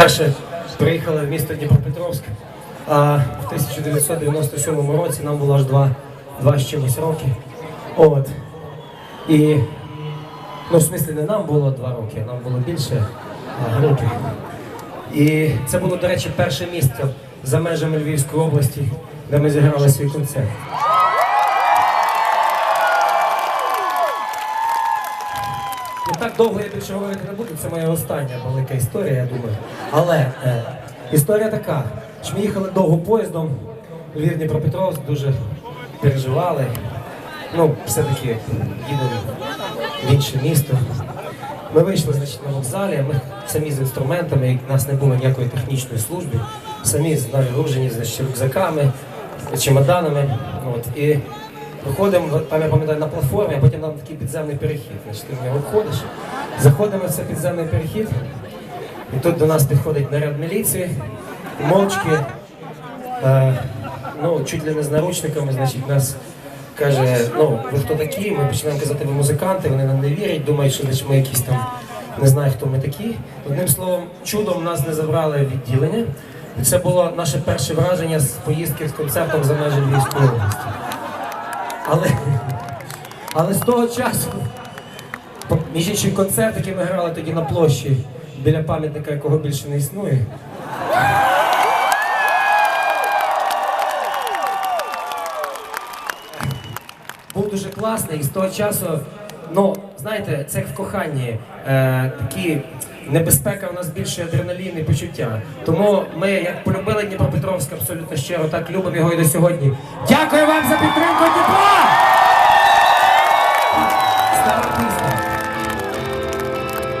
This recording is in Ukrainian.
Перше приїхали в місто Дніпропетровськ. А в 1997 році нам було аж два, два з чимось роки. От. І, ну, в смислі, не нам було два роки, нам було більше групі. І це було, до речі, перше місце за межами Львівської області, де ми зіграли свій концерт. Ну так довго я більше говорити не буду, це моя остання велика історія, я думаю. Але е, історія така, що ми їхали довго поїздом, Львів Дніпропетровськ, дуже переживали. Ну, все-таки їдемо в інше місто. Ми вийшли значить, на вокзалі, ми самі з інструментами, в нас не було ніякої технічної служби, самі знаряжені значить, рюкзаками, чемоданами. От, і виходимо, там я пам'ятаю, на платформі, а потім там такий підземний перехід. Значить, ти в нього входиш, заходимо в цей підземний перехід, і тут до нас підходить наряд міліції, мовчки, е, ну, чуть ли не з наручниками, значить, нас каже, ну, ви хто такі? Ми починаємо казати, ви музиканти, вони нам не вірять, думають, що значить, ми якісь там не знаю, хто ми такі. Одним словом, чудом нас не забрали відділення. І це було наше перше враження з поїздки з концертом за межі Львівської області. Але, але з того часу, між іншим, концерт, який ми грали тоді на площі біля пам'ятника, якого більше не існує. був дуже класний і з того часу, ну знаєте, це в коханні. Е, такі небезпека у нас більше адреналін і почуття. Тому ми, як полюбили Дніпропетровськ абсолютно щиро, так любимо його і до сьогодні. Дякую